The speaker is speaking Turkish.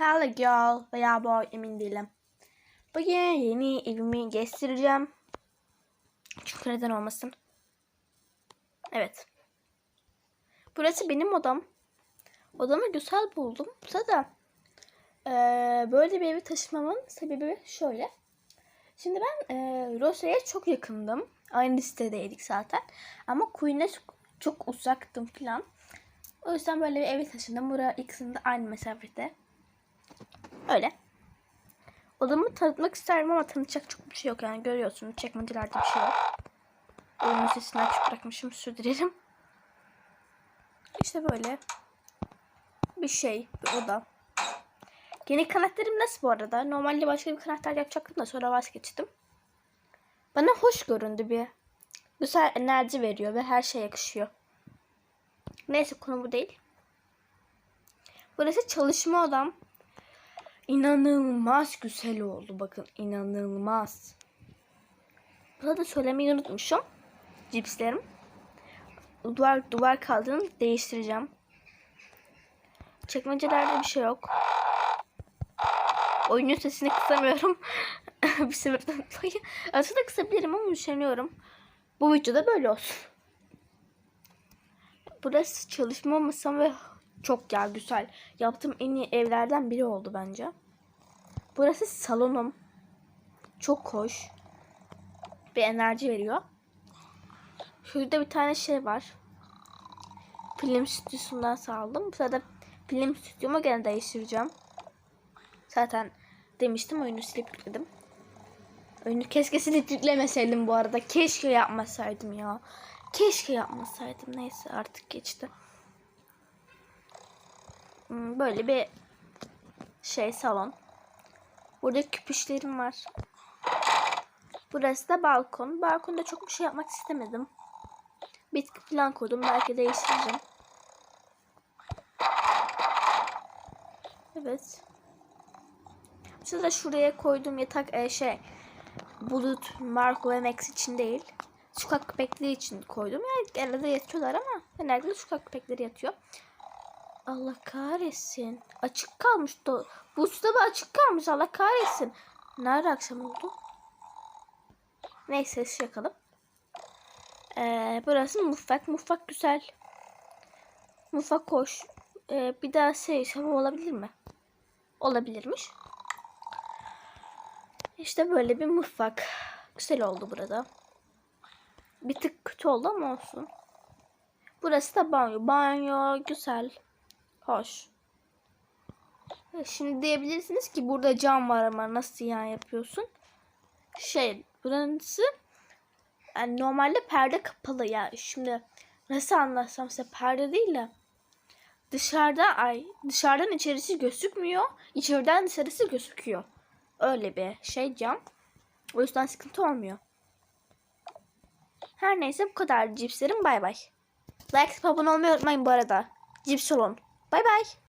Hello girl veya boy emin değilim. Bugün yeni evimi göstereceğim. Çünkü neden olmasın. Evet. Burası benim odam. Odamı güzel buldum. Zaten eee, böyle bir evi taşımamın sebebi şöyle. Şimdi ben eee Rosya'ya çok yakındım. Aynı sitedeydik zaten. Ama Queen'e çok, uzaktım falan. O yüzden böyle bir eve taşındım. Buraya ikisinin de aynı mesafede. Öyle. Odamı tanıtmak isterim ama tanıtacak çok bir şey yok yani görüyorsunuz çekmecelerde bir şey yok. Oyunun sesini açık bırakmışım özür dilerim. İşte böyle bir şey bir oda. Yeni karakterim nasıl bu arada? Normalde başka bir karakter yapacaktım da sonra vazgeçtim. Bana hoş göründü bir. Güzel enerji veriyor ve her şey yakışıyor. Neyse konu bu değil. Burası çalışma odam. İnanılmaz güzel oldu. Bakın inanılmaz. Burada da söylemeyi unutmuşum. Cipslerim. Duvar duvar kaldığını değiştireceğim. Çekmecelerde bir şey yok. Oyunun sesini kısamıyorum. bir sebepten dolayı. Aslında kısabilirim ama üşeniyorum. Bu videoda böyle olsun. Burası çalışma masam ve çok ya güzel. Yaptığım en iyi evlerden biri oldu bence. Burası salonum. Çok hoş. Bir enerji veriyor. Şurada bir tane şey var. Film stüdyosundan saldım. Bu sırada film stüdyomu gene değiştireceğim. Zaten demiştim oyunu silip yükledim. Oyunu keşke silip yüklemeseydim bu arada. Keşke yapmasaydım ya. Keşke yapmasaydım. Neyse artık geçti. Hmm, Böyle bir şey salon. Burada küpüşlerim var. Burası da balkon. Balkonda çok bir şey yapmak istemedim. Bitki falan koydum. Belki değiştireceğim. Evet. Şurada şuraya koyduğum yatak e, şey Bulut, Marco ve Max için değil. Sokak köpekleri için koydum. Yani genelde yatıyorlar ama genelde sokak köpekleri yatıyor. Allah kahretsin. Açık kalmış. Da, buzdolabı açık kalmış. Allah kahretsin. Nerede akşam oldu? Neyse şey yakalım. Ee, burası mutfak. Mutfak güzel. Mutfak hoş. Ee, bir daha şey şama olabilir mi? Olabilirmiş. İşte böyle bir mutfak. Güzel oldu burada. Bir tık kötü oldu ama olsun. Burası da banyo. Banyo güzel. Hoş. Şimdi diyebilirsiniz ki burada cam var ama nasıl yani yapıyorsun? Şey burası yani normalde perde kapalı ya. Şimdi nasıl anlatsam size perde değil de dışarıda ay dışarıdan içerisi gözükmüyor. içeriden dışarısı gözüküyor. Öyle bir şey cam. O yüzden sıkıntı olmuyor. Her neyse bu kadar cipslerim bay bay. Like abone olmayı unutmayın bu arada. Cips olun. Bay bay.